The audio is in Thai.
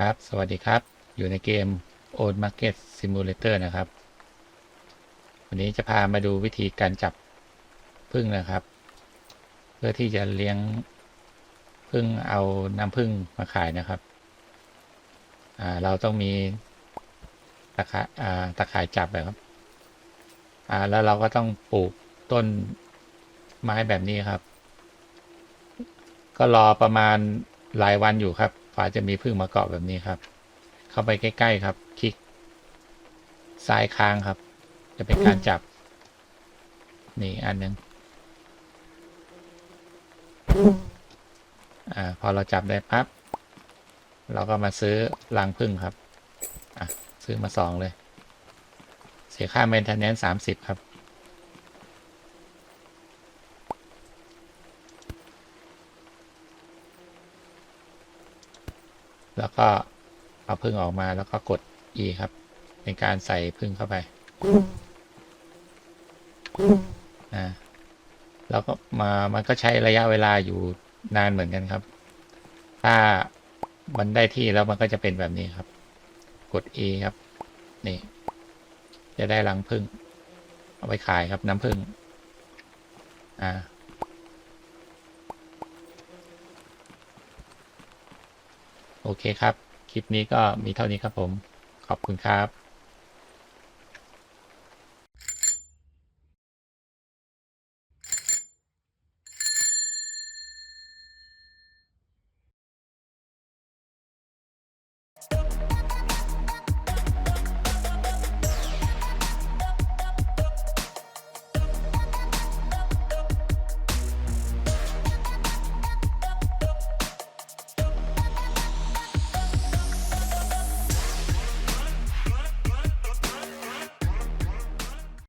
ครับ สวัสดีครับ อยู่ในเกม Old Market Simulator นะครับ วันนี้จะพามาดูวิธีการจับพึ่งนะครับ เพื่อที่จะเลี้ยงพึ่งเอาน้ำพึ่งมาขายนะครับ เราต้องมีตะข่ายอ่าตะขายจับแบบครับ แล้วเราก็ต้องปลูกต้นไม้แบบนี้ครับ ก็รอประมาณหลายวันอยู่ครับ ฝาจะมีพึ่งมาเกาะแบบนี้ครับ เข้าไปใกล้ ๆครับ คลิก ซ้ายค้างครับ จะเป็นการจับ นี่อันหนึ่งอ่า พอเราจับได้ปั๊บเราก็มาซื้อรังพึ่งครับ อะ ซื้อมาสองเลย เสียค่าเมนเทนแนนสามสิบครับ แล้วก็เอาพึ่งออกมาแล้วก็กด E ครับ เป็นการใส่พึ่งเข้าไปอ่าแล้วก็มามันก็ใช้ระยะเวลาอยู่นานเหมือนกันครับ ถ้ามันได้ที่แล้วมันก็จะเป็นแบบนี้ครับ กด E ครับ นี่ จะได้รังพึ่ง เอาไปขายครับน้ำพึ่งอ่า โอเคครับ คลิปนี้ก็มีเท่านี้ครับผม ขอบคุณครับ